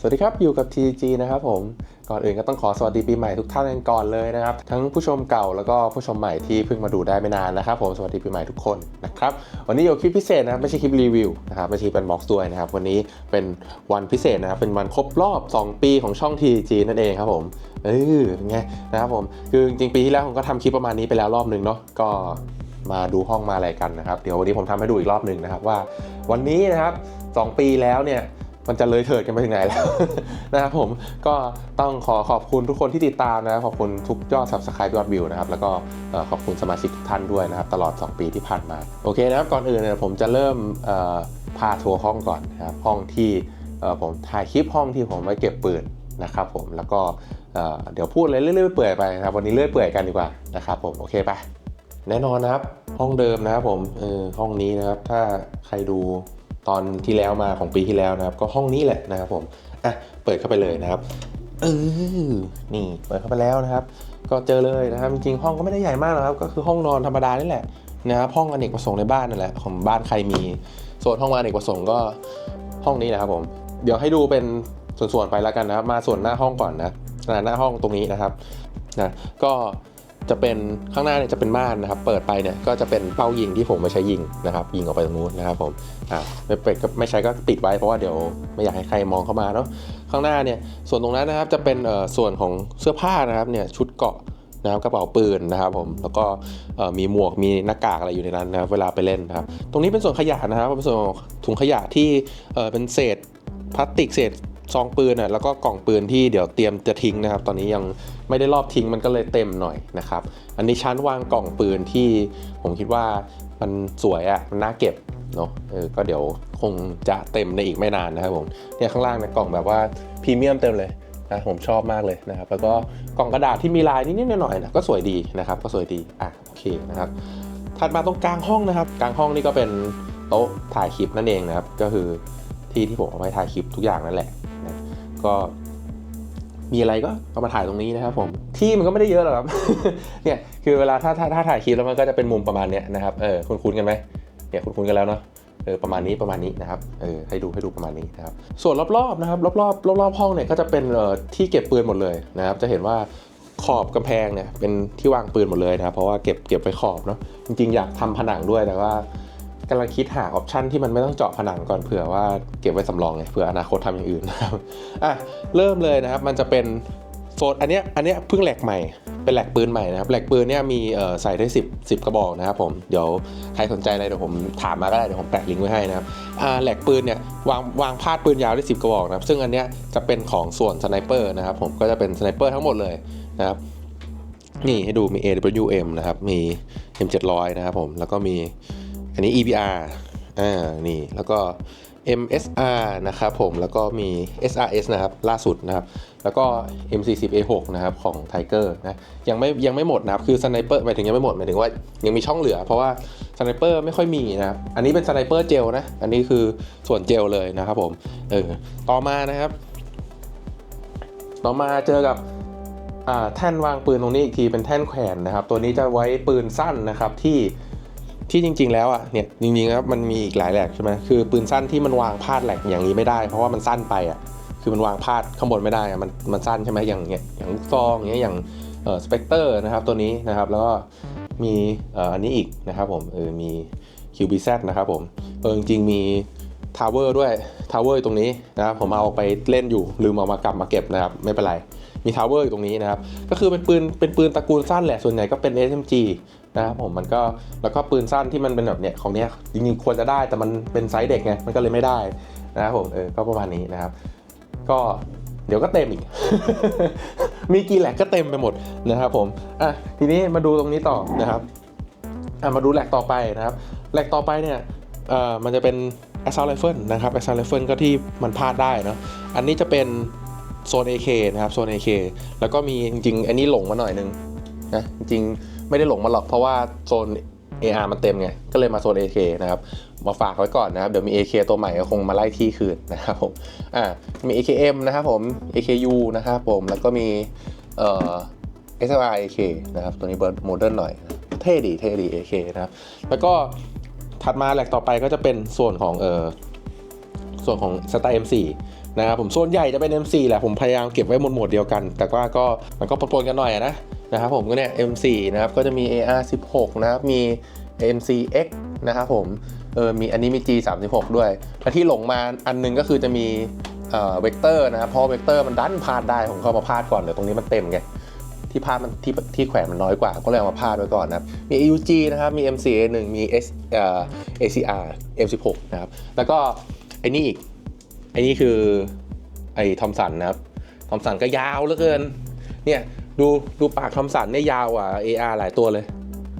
สวัสดีครับ อยู่กับ TG นะครับผม ก่อนอื่นก็ต้องขอสวัสดีปีใหม่ทุกท่านกันก่อนเลยนะครับ ทั้งผู้ชมเก่าแล้วก็ผู้ชมใหม่ที่เพิ่งมาดูได้ไม่นานนะครับผมสวัสดีปีใหม่ทุกคนนะครับ วันนี้อยู่คลิปพิเศษนะครับไม่ใช่คลิปรีวิวนะครับไม่ใช่เป็นบ็อกซ์ด้วยนะครับ วันนี้เป็นวันพิเศษนะครับ เป็นวันครบรอบ 2 ปีของช่อง TG นั่นเองครับผมเออเป็นไงนะครับผมคือจริงปีที่แล้วผมก็ทำคลิปประมาณนี้ไปแล้วรอบหนึ่งเนาะก็มาดูห้องมาอะไรกันนะครับ เดี๋ยววันนี้ผมทำให้ดูอีกรอบหนึ่งนะครับว่า วันนี้นะครับ2ปีแล้วเนี่ย มันจะเลยเถิดกันไปถึงไหนแล้วนะครับผมก็ต้องขอขอบคุณทุกคนที่ติดตามนะครับขอบคุณทุกยอด subscribe ยอดวิวนะครับแล้วก็ขอบคุณสมาชิกทุกท่านด้วยนะครับ ตลอด 2 ปีที่ผ่านมา โอเคนะครับก่อนอื่นเนี่ยผมจะเริ่มพาทัวร์ห้องก่อนนะครับห้องที่ผมถ่ายคลิปห้องที่ผมไว้เก็บปืนนะครับผมแล้วก็เเดี๋ยวพูดอะไรเรื่อยๆเปื่อยไปนะครับวันนี้เรื่อยเปื่อยกันดีกว่านะครับผมโอเคไปแน่นอนนะครับห้องเดิมนะครับผมห้องนี้นะครับถ้าใครดู ตอนที่แล้วมาของปีที่แล้วนะครับ ก็ห้องนี้แหละนะครับผมอะเปิดเข้าไปเลยนะครับเออนี่เปิดเข้าไปแล้วนะครับ ก็เจอเลยนะครับจริงๆห้องก็ไม่ได้ใหญ่มากหรอกครับ ก็คือห้องนอนธรรมดานี่แหละนะครับห้องอเนกประสงค์ในบ้านนั่นแหละของบ้านใครมีโซนห้องอเนกประสงค์ก็ห้องนี้นะครับผมเดี๋ยวให้ดูเป็นส่วนๆไปแล้วกันนะครับ มาส่วนหน้าห้องก่อนนะหน้าห้องตรงนี้นะครับนะก็ จะเป็นข้างหน้าเนี่ยจะเป็นม่านนะครับ เปิดไปเนี่ยก็จะเป็นเป้ายิงที่ผมไม่ใช้ยิงนะครับ ยิงออกไปตรงนู้นนะครับผมอ่าไม่เปิดก็ไม่ใช้ก็ปิดไว้เพราะว่าเดี๋ยวไม่อยากให้ใครมองเข้ามาเนาะข้างหน้าเนี่ยส่วนตรงนั้นนะครับจะเป็นเอ่อส่วนของเสื้อผ้านะครับเนี่ยชุดเกาะนะครับกระเป๋าปืนนะครับผมแล้วก็เอ่อมีหมวกมีหน้ากากอะไรอยู่ในนั้นนะครับเวลาไปเล่นนะครับตรงนี้เป็นส่วนขยะนะครับเป็นส่วนถุงขยะที่เอ่อเป็นเศษพลาสติกเศษ ซองปืนอะแล้วก็กล่องปืนที่เดี๋ยวเตรียมจะทิ้งนะครับ ตอนนี้ยังไม่ได้รอบทิ้งมันก็เลยเต็มหน่อยนะครับ อันนี้ชั้นวางกล่องปืนที่ผมคิดว่ามันสวยอะมันน่าเก็บเนาะเออก็เดี๋ยวคงจะเต็มในอีกไม่นานนะครับผมเนี่ยข้างล่างนี่ยกล่องแบบว่าพรีเมียมเต็มเลยนะผมชอบมากเลยนะครับ แล้วก็กล่องกระดาษที่มีลายนิดๆหน่อยๆนะก็สวยดีนะครับ ก็สวยดีอะโอเคนะครับถัดมาตรงกลางห้องนะครับ กลางห้องนี่ก็เป็นโต๊ะถ่ายคลิปนั่นเองนะครับ ก็คือ ที่ที่ผมเอาไว้ถ่ายคลิปทุกอย่างนั่นแหละนะก็มีอะไรก็เอามาถ่ายตรงนี้นะครับผมที่มันก็ไม่ได้เยอะหรอกครับเนี่ยคือเวลาถ้าถ้าถ้าถ่ายคลิปแล้วมันก็จะเป็นมุมประมาณเนี้ยนะครับเออคุ้นๆกันไหมเนี่ยคุ้นๆกันแล้วเนาะเออประมาณนี้ประมาณนี้นะครับเออให้ดูให้ดูประมาณนี้นะครับส่วนรอบๆนะครับรอบๆรอบๆห้องเนี่ยก็จะเป็นเอ่อที่เก็บปืนหมดเลยนะครับ จะเห็นว่าขอบกำแพงเนี่ยเป็นที่วางปืนหมดเลยนะครับเพราะว่าเก็บเก็บไว้ขอบเนาะจริงๆอยากทำผนังด้วยแต่ว่า กำลังคิดหาออปชันที่มันไม่ต้องเจาะผนังก่อนเผื่อว่าเก็บไว้สำรองไงเผื่ออนาคตทำอย่างอื่นนะครับอะเริ่มเลยนะครับมันจะเป็นโซนอันเนี้ยอันเนี้ยเพิ่งแหลกใหม่เป็นแหลกปืนใหม่นะครับแหลกปืนเนี่ยมีใส่ได้ 10 10 กระบอกนะครับผมเดี๋ยวใครสนใจอะไรเดี๋ยวผมถามมาก็ได้เดี๋ยวผมแปะลิงก์ไว้ให้นะครับอ่าแหลกปืนเนี่ยวางวางพาดปืนยาวได้ 10 กระบอกนะครับซึ่งอันเนี้ยจะเป็นของส่วนสไนเปอร์นะครับผมก็จะเป็นสไนเปอร์ทั้งหมดเลยนะครับนี่ให้ดูมี AWM นะครับมี M700 นะครับผมแล้วก็มี อันนี้ EBR อ่านี่แล้วก็ MSR นะครับผมแล้วก็มี SRS นะครับล่าสุดนะครับ แล้วก็ M40A6 นะครับของ Tiger นะยังไม่ยังไม่หมดนะครับคือสไนเปอร์หมายถึงยังไม่หมดหมายถึงว่ายังมีช่องเหลือ เพราะว่าสไนเปอร์ไม่ค่อยมีนะครับอันนี้เป็นสไนเปอร์เจลนะอันนี้คือส่วนเจลเลยนะครับผมเออต่อมานะครับ ต่อมาเจอกับแท่นวางปืนตรงนี้อีกทีเป็นแท่นแขวนนะครับ ตัวนี้จะไว้ปืนสั้นนะครับที่ ที่จริง ๆ แล้วอะเนี่ยจริงๆแล้วมันมีอีกหลายแหลกใช่ไหมคือปืนสั้นที่มันวางพาดแหลกอย่างนี้ไม่ได้ เพราะว่ามันสั้นไปอะคือมันวางพาดข้างบนไม่ได้อะมันมันสั้นใช่ไหมอย่างเงี้ยอย่างลูกซองอย่างเงี้ยอย่างเออสเปกเตอร์นะครับตัวนี้นะครับแล้วก็มีเอ่ออันนี้อีกนะครับผมเออมี QBZ นะครับผมเออจริงๆมีทาวเวอร์ด้วยทาวเวอร์ตรงนี้นะครับผมเอาไปเล่นอยู่ลืมเอามากลับมาเก็บนะครับไม่เป็นไรมีทาวเวอร์อยู่ตรงนี้นะครับก็คือเป็นปืนเป็นปืนตระกูลสั้นแหละส่วนใหญ่ก็เป็น SMG นะครับผมมันก็แล้วก็ปืนสั้นที่มันเป็นแบบเนี้ยของเนี้ยจริงๆควรจะได้แต่มันเป็นไซส์เด็กไงมันก็เลยไม่ได้นะครับผมเออก็ประมาณนี้นะครับ ก็เดี๋ยวก็เต็มอีก มีกี่แหลกก็เต็มไปหมดนะครับผมอะทีนี้มาดูตรงนี้ต่อนะครับอะมาดูแหลกต่อไปนะครับแหลกต่อไปเนี่ยเอ่อมันจะเป็น assault rifle นะครับ assault rifle ก็ที่มันพลาดได้เนาะอันนี้จะเป็นโซน AK นะครับโซน AK แล้วก็มีจริงๆ อันนี้หลงมาหน่อยนึงนะจริงๆ ไม่ได้หลงมาหรอกเพราะว่าโซน AR มันเต็มไง ก็เลยมาโซน AK นะครับ มาฝากไว้ก่อนนะครับ เดี๋ยวมี AK ตัวใหม่ก็คงมาไล่ที่คืนนะครับผม อ่า มี AKM นะครับผม AKU นะครับผม แล้วก็มี เอ่อ SLR AK นะครับ ตัวนี้เบิร์ดโมเดิร์นหน่อย เท่ดี เท่ดี AK นะครับ แล้วก็ถัดมาแหลกต่อไปก็จะเป็นส่วนของ เอ่อ ส่วนของ s t a r M4 นะครับผมส่วนใหญ่จะเป็น M4 แหละ ผมพยายามเก็บไว้หมวดหมวดเดียวกัน แต่ว่าก็มันก็ปนๆกันหน่อยนะ นะครับผมก็เนี่ย M4 นะครับก็จะมี AR16 นะครับมี MCX นะครับผมเออมีอันนี้มี G36 ด้วยและที่หลงมาอันนึงก็คือจะมีเวกเตอร์นะครับเพราะเวกเตอร์มันดันพลาดได้ผมเข้ามาพลาดก่อนเดี๋ยวตรงนี้มันเต็มไงที่พาดมันที่ที่แขวนมันน้อยกว่า ก็เลยเอามาพาดไว้ก่อนนะครับ มี AUG นะครับ มี MCA 1 มี S เอ่อ ACR M16 นะครับ แล้วก็ไอ้นี่อีก ไอ้นี่คือไอ้ทอมสันนะครับ ทอมสันก็ยาวเหลือเกิน เนี่ย ดูดูปากทอมสันเนี่ยยาวกว่า AR หลายตัวเลย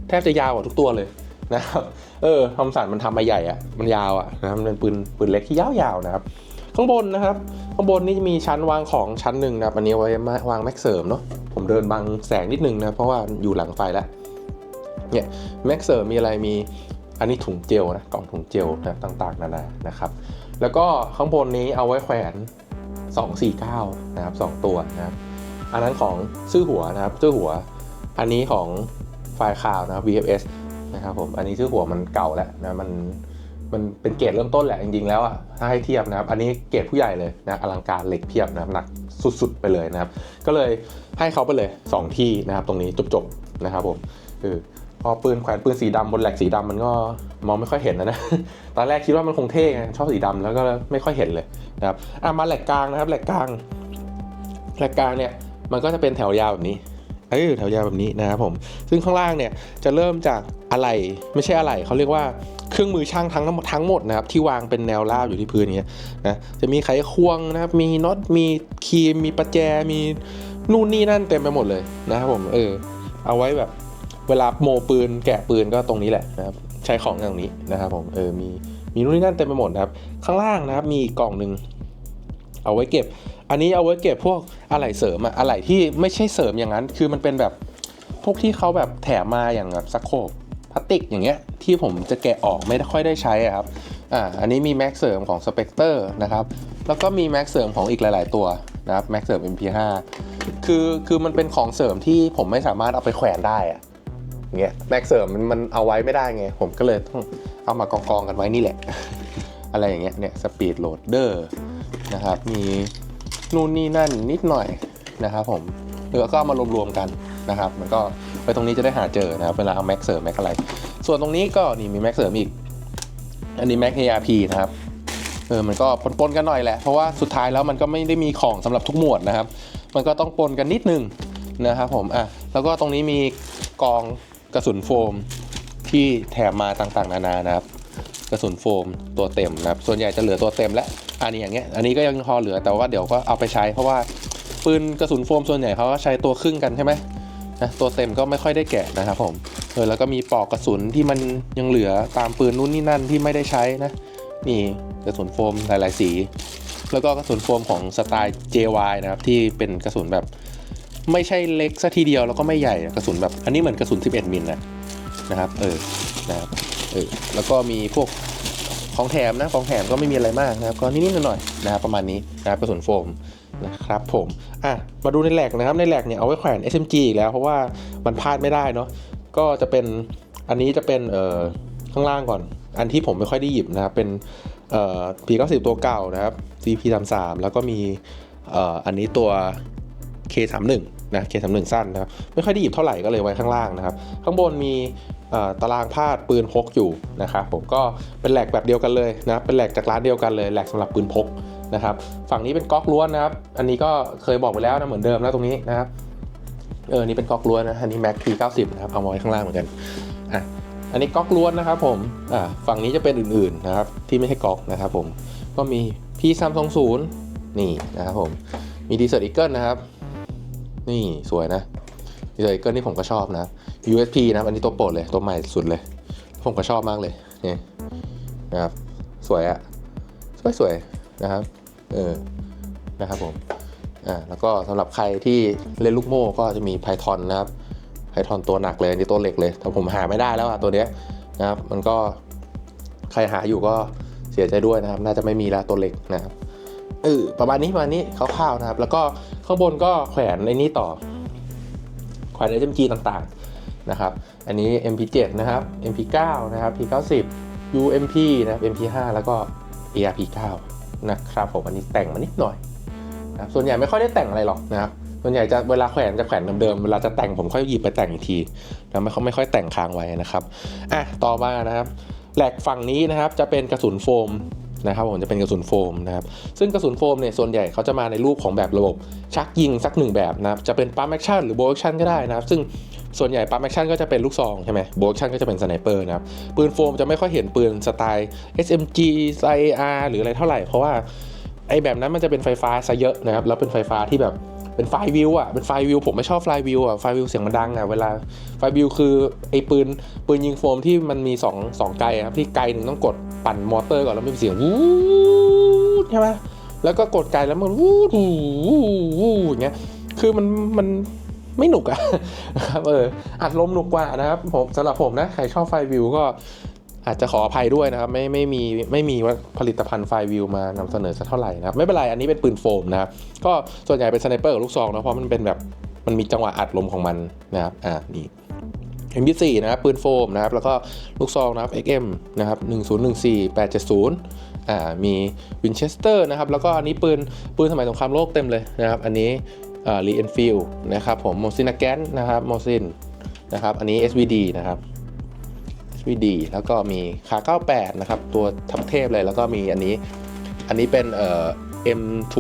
แทบจะยาวกว่าทุกตัวเลยนะครับ เออทอมสันมันทำมาใหญ่อะมันยาวอะนะครับมันเป็นปืนปืนเล็กที่ยาวๆนะครับ ข้างบนนะครับ ข้างบนนี่จะมีชั้นวางของชั้นหนึ่งนะครับ อันนี้ไว้วางแม็กเสริมเนาะผมเดินบังแสงนิดนึงนะเพราะว่าอยู่หลังไฟแล้วเนี่ยแม็กเสริมมีอะไรมีอันนี้ถุงเจลนะกล่องถุงเจลนะต่างๆนานานะครับ แล้วก็ข้างบนนี้เอาไว้แขวน 249 นะครับ 2 ตัวนะครับ อันนั้นของซื่อหัวนะครับซื่อหัว อันนี้ของไฟล์คาวนะครับ VFS นะครับผม อันนี้ชื่อหัวมันเก่าแล้วนะ มัน มันเป็นเกรดเริ่มต้นแหละจริงๆแล้วอะถ้าให้เทียบนะครับ อันนี้เกรดผู้ใหญ่เลยนะ อลังการเหล็กเพียบนะครับหนักสุดๆไปเลยนะครับ ก็เลยให้เขาไปเลย 2 ที่นะครับ ตรงนี้จบๆนะครับผมเออพอปืนแขวนปืนสีดำบนแหลกสีดำมันก็มองไม่ค่อยเห็นนะนะ ตอนแรกคิดว่ามันคงเท่ไงชอบสีดำแล้วก็ไม่ค่อยเห็นเลยนะครับอะมาแหลกกลางนะครับแหลกกลางแหลกกลางเนี่ย มันก็จะเป็นแถวยาวแบบนี้เออแถวยาวแบบนี้นะครับผม ซึ่งข้างล่างเนี่ยจะเริ่มจากอะไหล่ไม่ใช่อะไหล่เขาเรียกว่าเครื่องมือช่างทั้งทั้งหมดนะครับที่วางเป็นแนวราบอยู่ที่พื้นอย่างเงี้ยนะจะมีไขควงนะครับมีน็อตมีครีมมีประแจมีนู่นนี่นั่นเต็มไปหมดเลยนะครับผมเออเอาไว้แบบเวลาโมปืนแกะปืนก็ตรงนี้แหละนะครับใช้ของอย่างนี้นะครับผมเออมีมีนู่นนี่นั่นเต็มไปหมดนะครับข้างล่างนะครับมีกล่องหนึ่ง เอาไว้เก็บ อันนี้เอาไว้เก็บพวกอะไหล่เสริมอะอะไหล่ที่ไม่ใช่เสริมอย่างนั้น คือมันเป็นแบบพวกที่เขาแบบแถมมาอย่างแบบสักโคปพลาสติกอย่างเงี้ยที่ผมจะแกะออกไม่ค่อยได้ใช้อะครับอ่าอันนี้มีแม็กเสริมของ Spectre นะครับแล้วก็มีแม็กเสริมของอีกหลาย ๆ ตัวนะครับแม็กเสริม MP5 คือคือมันเป็นของเสริมที่ผมไม่สามารถเอาไปแขวนได้อะเงี้ยแม็กเสริมมันมันเอาไว้ไม่ได้ไงผมก็เลยต้องเอามากองกองกันไว้นี่แหละ อะไรอย่างเงี้ยเนี่ยสปีดโหลดเดอร์ นะครับ มีนู่นนี่นั่นนิดหน่อยนะครับผมแล้วก็มารวมๆกันนะครับ มันก็ไปตรงนี้จะได้หาเจอนะครับ เวลาเอาแม็กเสริมแม็กอะไร ส่วนตรงนี้ก็นี่มีแม็กเสริมอีก อันนี้แม็ก ARP นะครับ เออ มันก็ปนๆกันหน่อยแหละ เพราะว่าสุดท้ายแล้วมันก็ไม่ได้มีของสำหรับทุกหมวดนะครับ มันก็ต้องปนกันนิดนึงนะครับผม อะ แล้วก็ตรงนี้มีกองกระสุนโฟมที่แถมมาต่างๆ นานานะครับ กระสุนโฟมตัวเต็มนะครับ ส่วนใหญ่จะเหลือตัวเต็มและ อันนี้อย่างเงี้ยอันนี้ก็ยังพอเหลือแต่ว่าเดี๋ยวก็เอาไปใช้ เพราะว่าปืนกระสุนโฟมส่วนใหญ่เขาก็ใช้ตัวครึ่งกันใช่ไหมนะตัวเต็มก็ไม่ค่อยได้แกะนะครับผมเออแล้วก็มีปลอกกระสุนที่มันยังเหลือตามปืนนู่นนี่นั่นที่ไม่ได้ใช้นะนี่กระสุนโฟมหลายๆสี แล้วก็กระสุนโฟมของสไตล์ JY นะครับที่เป็นกระสุนแบบไม่ใช่เล็กซะทีเดียวแล้วก็ไม่ใหญ่กระสุนแบบอันนี้เหมือนกระสุน 11 มิลนะนะครับเออนะครับเออแล้วก็มีพวก ของแถมนะของแถมก็ไม่มีอะไรมากนะครับก็นิดๆหน่อยๆนะครับประมาณนี้นะครับกระสุนโฟมนะครับผมอะมาดูในแหลกนะครับในแหลกเนี่ยเอาไว้แขวน SMG อีกแล้วเพราะว่ามันพลาดไม่ได้เนาะก็จะเป็นอันนี้จะเป็นเอ่อข้างล่างก่อน อันที่ผมไม่ค่อยได้หยิบนะครับเป็นเอ่อ P90 ตัวเก่านะครับ CP33 แล้วก็มีเอ่ออันนี้ตัว K31 นะ K31 สั้นนะครับไม่ค่อยได้หยิบเท่าไหร่ก็เลยไว้ข้างล่างนะครับ ข้างบนมีตารางพาดปืนพกอยู่นะครับผมก็เป็นแหลกแบบเดียวกันเลยนะเป็นแหลกจากร้านเดียวกันเลยแหลกสำหรับปืนพกนะครับฝั่งนี้เป็นก๊อกล้วนนะครับ อันนี้ก็เคยบอกไปแล้วนะเหมือนเดิมนะตรงนี้นะครับเออนี่เป็นก๊อกล้วนนะอันนี้ Mac P90 นะครับเอาไว้ข้างล่างเหมือนกันอะอันนี้ก๊อกล้วนนะครับผมอ่าฝั่งนี้จะเป็นอื่นๆนะครับที่ไม่ใช่ก๊อกนะครับผมก็มี P320 นี่นะครับผมมี Desert Eagle นะครับ นี่สวยนะดีไซเกิลนี่ผมก็ชอบนะ USP นะครับอันนี้ตัวโปรดเลยตัวใหม่สุดเลย ผมก็ชอบมากเลยนี่นะครับสวยอะสวยสวยๆนะครับเออนะครับผมอ่าแล้วก็สำหรับใครที่เล่นลูกโม่ก็จะมี Python นะครับ Python ตัวหนักเลยอันนี่ตัวเหล็กเลยแต่ผมหาไม่ได้แล้วอะตัวเนี้ยนะครับมันก็ใครหาอยู่ก็เสียใจด้วยนะครับ น่าจะไม่มีแล้วตัวเหล็กนะครับเออประมาณนี้ประมาณนี้คร่าวๆนะครับ แล้วก็ ข้างบนก็แขวนในนี้ต่อ แขวน SMG ต่างๆนะครับ อันนี้ MP7 นะครับ MP9 นะครับ P90 UMP นะครับ MP5 แล้วก็ ARP9 นะครับผมอันนี้แต่งมานิดหน่อยนะส่วนใหญ่ไม่ค่อยได้แต่งอะไรหรอกนะครับ ส่วนใหญ่จะเวลาแขวนจะแขวนเดิมๆ เวลาจะแต่งผมค่อยหยิบไปแต่งอีกทีแล้วไม่ค่อยไม่ค่อยแต่งค้างไว้นะครับ อะ ต่อมานะครับ แหลกฝั่งนี้นะครับจะเป็นกระสุนโฟม นะครับผมจะเป็นกระสุนโฟมนะครับซึ่งกระสุนโฟมเนี่ยส่วนใหญ่เขาจะมาในรูปของแบบระบบชักยิงสักหนึ่งแบบนะครับจะเป็นปั๊มแอคชั่นหรือโบว์แอคชั่นก็ได้นะครับ ซึ่งส่วนใหญ่ปั๊มแอคชั่นก็จะเป็นลูกซองใช่ไหมโบว์แอคชั่นก็จะเป็นสไนเปอร์นะครับปืนโฟมจะไม่ค่อยเห็นปืนสไตล์ SMG IAR หรืออะไรเท่าไหร่เพราะว่าไอแบบนั้นมันจะเป็นไฟฟ้าซะเยอะนะครับแล้วเป็นไฟฟ้าที่แบบเป็นไฟวิวอะเป็นไฟวิวผมไม่ชอบไฟวิวอะไฟวิวเสียงมันดังอะเวลาไฟวิวคือไอปืนปืนยิงโฟมที่มันมี2 2ไกลอะครับที่ไกลหนึ่งต้องกด ปั่นมอเตอร์ก่อนแล้วมันมีเสียงวูดใช่ไหมแล้วก็กดไกลแล้วมันวูดวูดวูดอย่างเงี้ยคือมันมันไม่หนุกอะนะครับเอออัดลมหนุกกว่านะครับผมสำหรับผมนะใครชอบไฟวิวก็อาจจะขออภัยด้วยนะครับ ไม่ไม่มีไม่มีว่าผลิตภัณฑ์ไฟวิวมานำเสนอสักเท่าไหร่นะครับ ไม่เป็นไรอันนี้เป็นปืนโฟมนะครับก็ส่วนใหญ่เป็นสไนเปอร์กับลูกซองนะเพราะมันเป็นแบบมันมีจังหวะอัดลมของมันนะครับอ่านี่ M24 นะครับปืนโฟมนะครับแล้วก็ลูกซองนะครับ XM นะครับ1014 870อ่ามีวินเชสเตอร์นะครับแล้วก็อันนี้ปืนปืนสมัยสงครามโลกเต็มเลยนะครับอันนี้รีเอนฟิลนะครับผมโมซินาแกนนะครับโมซินนะครับอันนี้ SVD นะครับ SVD แล้วก็มีขา 98 นะครับ ตัวทับเทพเลยแล้วก็มีอันนี้อันนี้เป็นเอ่อ M2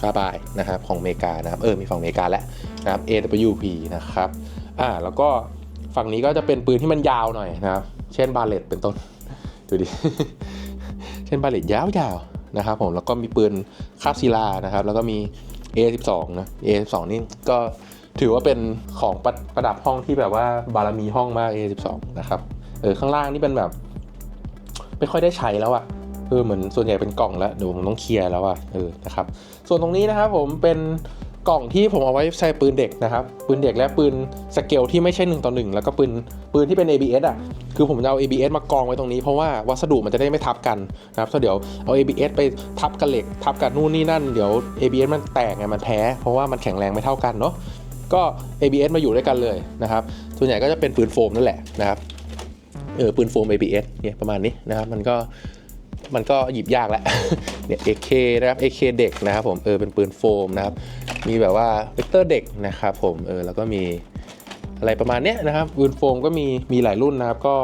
คาบายนะครับของอเมริกานะครับเออมีฝั่งอเมริกาแล้วนะครับ AWP นะครับอ่าแล้วก็ ฝั่งนี้ก็จะเป็นปืนที่มันยาวหน่อยนะครับ เช่นบาเลตเป็นต้น ดูดิ เช่นบาเลตยาวๆนะครับผม แล้วก็มีปืนคาบศิลานะครับ แล้วก็มี A12 นะ A12 นี่ก็ถือว่าเป็นของประประดับห้องที่แบบว่าบารมีห้องมาก A12 นะครับ เออข้างล่างนี่เป็นแบบ ไม่ค่อยได้ใช้แล้วอะเออเหมือนส่วนใหญ่เป็นกล่องแล้วเดี๋ยวผมต้องเคลียร์แล้วอะเออนะครับ ส่วนตรงนี้นะครับผมเป็น กล่องที่ผมเอาไว้ใช้ปืนเด็กนะครับ ปืนเด็กและปืนสเกลที่ไม่ใช่1ต่อ1แล้วก็ปืนปืนที่เป็น ABS อะคือผมจะเอา ABS มากองไว้ตรงนี้เพราะว่าวัสดุมันจะได้ไม่ทับกันนะครับถ้าเดี๋ยวเอา ABS ไปทับกับเหล็กทับกับนู่นนี่นั่นเดี๋ยว ABS มันแตกไงมันแพ้เพราะว่ามันแข็งแรงไม่เท่ากันเนาะก็ ABS มาอยู่ด้วยกันเลยนะครับส่วนใหญ่ก็จะเป็นปืนโฟมนั่นแหละนะครับเออปืนโฟม ABS เนี่ยประมาณนี้นะครับมันก็ มันก็หยิบยากแหละเนี่ย AK นะครับ AK เด็กนะครับผมเออเป็นปืนโฟมนะครับ มีแบบว่าเวกเตอร์เด็กนะครับผมเออแล้วก็มีอะไรประมาณเนี้ยนะครับปืนโฟมก็มีมีหลายรุ่นนะครับ ก็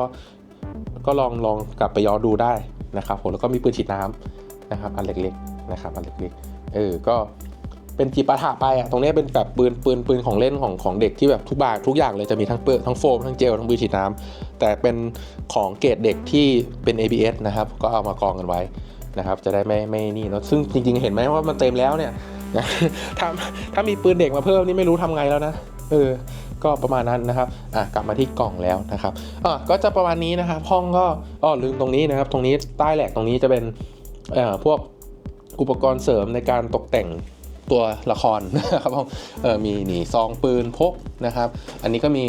ก็ลองลองกลับไปย้อนดูได้นะครับผมแล้วก็มีปืนฉีดน้ำนะครับอันเล็กๆนะครับอันเล็กๆเออก็ เป็นจีปาถะไปอะตรงนี้เป็นแบบปืนปืนปืนของเล่นของของเด็กที่แบบทุกบางทุกอย่างเลยจะมีทั้งเปลือกทั้งโฟมทั้งเจลทั้งปืนฉีดน้ำแต่เป็นของเกรดเด็กที่เป็น ABS นะครับ ก็เอามากองกันไว้นะครับ จะได้ไม่ไม่นี่เนอะซึ่งจริง ๆ เห็นไหมว่ามันเต็มแล้วเนี่ยนะถ้าถ้ามีปืนเด็กมาเพิ่มนี่ไม่รู้ทำไงแล้วนะเออก็ประมาณนั้นนะครับ อะกลับมาที่กล่องแล้วนะครับอะก็จะประมาณนี้นะครับ ห้องก็อ๋อลืมตรงนี้นะครับ ตรงนี้ใต้แหลกตรงนี้จะเป็นเอ่อพวกอุปกรณ์เสริมในการตกแต่ง ตัวละครนะครับผมมีหนีซองปืนพกนะครับ อันนี้ก็มี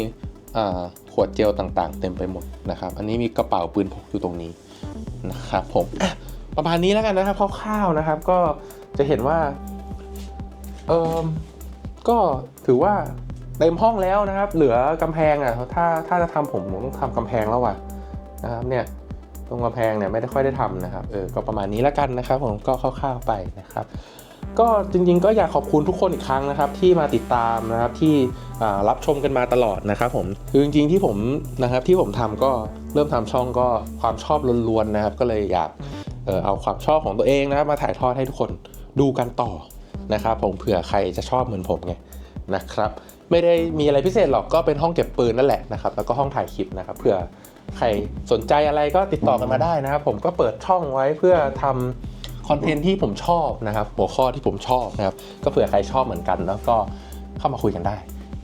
ขวดเจลต่างๆ เต็มไปหมดนะครับ อันนี้มีกระเป๋าปืนพกอยู่ตรงนี้นะครับผมประมาณนี้แล้วกันนะครับคร่าวๆนะครับ ก็จะเห็นว่าเออก็ถือว่าเต็มห้องแล้วนะครับ เหลือกำแพงอะถ้าถ้าจะทำผมผมต้องทำกำแพงแล้วว่ะนะครับเนี่ยตรงกำแพงเนี่ยไม่ได้ค่อยได้ทำนะครับเออก็ประมาณนี้แล้วกันนะครับ ผมก็คร่าวๆไปนะครับ ก็จริงๆ ก็อยากขอบคุณทุกคนอีกครั้งนะครับที่มาติดตามนะครับที่รับชมกันมาตลอดนะครับผมคือจริงๆที่ผมนะครับที่ผมทำก็เริ่มทำช่องก็ความชอบล้วนๆนะครับ ก็เลยอยากเอ่อเอาความชอบของตัวเองนะครับมาถ่ายทอดให้ทุกคนดูกันต่อนะครับผมเผื่อใครจะชอบเหมือนผมไงนะครับไม่ได้มีอะไรพิเศษหรอกก็เป็นห้องเก็บปืนนั่นแหละนะครับแล้วก็ห้องถ่ายคลิปนะครับเผื่อใครสนใจอะไรก็ติดต่อกันมาได้นะครับ ผมก็เปิดช่องไว้เพื่อทำ คอนเทนต์ที่ผมชอบนะครับหัวข้อที่ผมชอบนะครับก็เผื่อใครชอบเหมือนกันแล้วก็เข้ามาคุยกันได้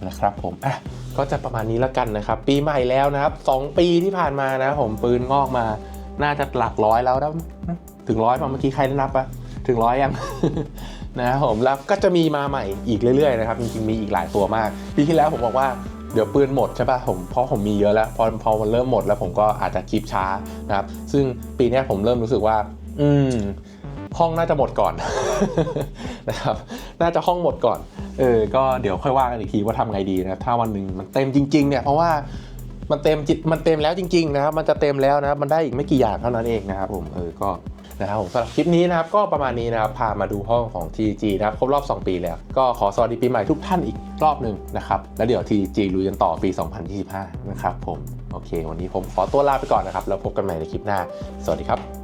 นะครับผมอะก็จะประมาณนี้แล้วกันนะครับ ปีใหม่แล้วนะครับ 2 ปีที่ผ่านมานะผมปืนงอกมาน่าจะหลักร้อยแล้วนะถึงร้อยมาเมื่อกี้ใครได้นับปะถึงร้อยยังนะครับผมแล้วก็จะมีมาใหม่อีกเรื่อยๆนะครับจริงๆมีอีกหลายตัวมากปีที่แล้วผมบอกว่าเดี๋ยวปืนหมดใช่ปะผมเพราะผมมีเยอะแล้วพอพอมันเริ่มหมดแล้วผมก็อาจจะคลิปช้านะครับ ซึ่งปีนี้ผมเริ่มรู้สึกว่า อืม ห้องน่าจะหมดก่อนนะครับ น่าจะห้องหมดก่อน เออ ก็เดี๋ยวค่อยว่ากันอีกทีว่าทำไงดีนะ ถ้าวันหนึ่งมันเต็มจริง ๆ เนี่ย เพราะว่ามันเต็มจิต มันเต็มแล้วจริง ๆ นะครับ มันจะเต็มแล้วนะ มันได้อีกไม่กี่อย่างเท่านั้นเองนะครับผม เออ ก็นะครับผมสำหรับคลิปนี้นะครับก็ประมาณนี้นะครับพามาดูห้องของ TG นะครับครบรอบ 2 ปีแล้ว ก็ขอสวัสดีปีใหม่ทุกท่านอีกรอบหนึ่งนะครับ แล้วเดี๋ยว TG ลุยกันต่อปี 2025 นะครับผม โอเค วันนี้ผมขอตัวลาไปก่อนนะครับ แล้วพบกันใหม่ในคลิปหน้า สวัสดีครับ